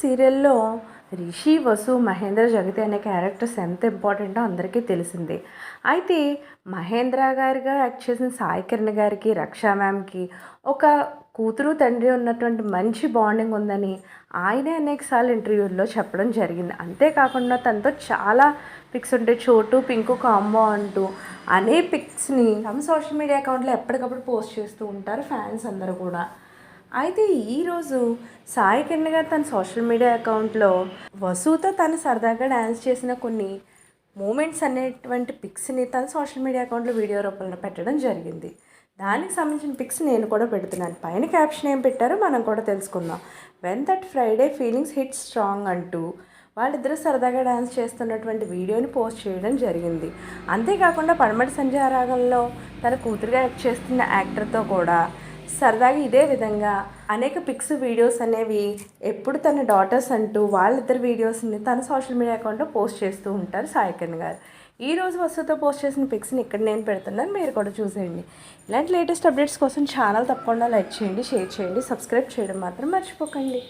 సీరియల్లో రిషి వసు మహేంద్ర జగతి అనే క్యారెక్టర్స్ ఎంత ఇంపార్టెంటో అందరికీ తెలిసిందే. అయితే మహేంద్ర గారిగా యాక్ట్ చేసిన సాయి కిరణ్ గారికి రక్షా మ్యామ్కి ఒక కూతురు తండ్రి ఉన్నటువంటి మంచి బాండింగ్ ఉందని ఆయనే అనేకసార్లు ఇంటర్వ్యూల్లో చెప్పడం జరిగింది. అంతేకాకుండా తనతో చాలా పిక్స్ ఉంటాయి. చోటు పింకు కాంబో అంటూ అనే పిక్స్ని తమ సోషల్ మీడియా అకౌంట్లో ఎప్పటికప్పుడు పోస్ట్ చేస్తూ ఉంటారు ఫ్యాన్స్ అందరూ కూడా. అయితే ఈరోజు సాయి కిరణ్ గారు తన సోషల్ మీడియా అకౌంట్లో వసుతో తను సరదాగా డ్యాన్స్ చేసిన కొన్ని మూమెంట్స్ అనేటువంటి పిక్స్ని తన సోషల్ మీడియా అకౌంట్లో వీడియో రూపంలో పెట్టడం జరిగింది. దానికి సంబంధించిన పిక్స్ నేను కూడా పెడుతున్నాను. పైన క్యాప్షన్ ఏం పెట్టారో మనం కూడా తెలుసుకుందాం. When that Friday feelings hit strong అంటూ వాళ్ళిద్దరూ సరదాగా డ్యాన్స్ చేస్తున్నటువంటి వీడియోని పోస్ట్ చేయడం జరిగింది. అంతేకాకుండా పడమటి సంధ్యారాగంలో తన కూతురుగా యాక్ట్ చేస్తున్న యాక్టర్తో కూడా సరదాగా ఇదే విధంగా అనేక పిక్స్ వీడియోస్ అనేవి ఎప్పుడు తన డాటర్స్ అంటూ వాళ్ళిద్దరు వీడియోస్ని తన సోషల్ మీడియా అకౌంట్లో పోస్ట్ చేస్తూ ఉంటారు సాయికన్ గారు. ఈ రోజు వస్తుతో పోస్ట్ చేసిన పిక్స్ని ఇక్కడ నేను పెడుతున్నాను. మీరు కూడా చూసేయండి. ఇలాంటి లేటెస్ట్ అప్డేట్స్ కోసం ఛానల్ తప్పకుండా లైక్ చేయండి షేర్ చేయండి సబ్స్క్రైబ్ చేయడం మాత్రం మర్చిపోకండి.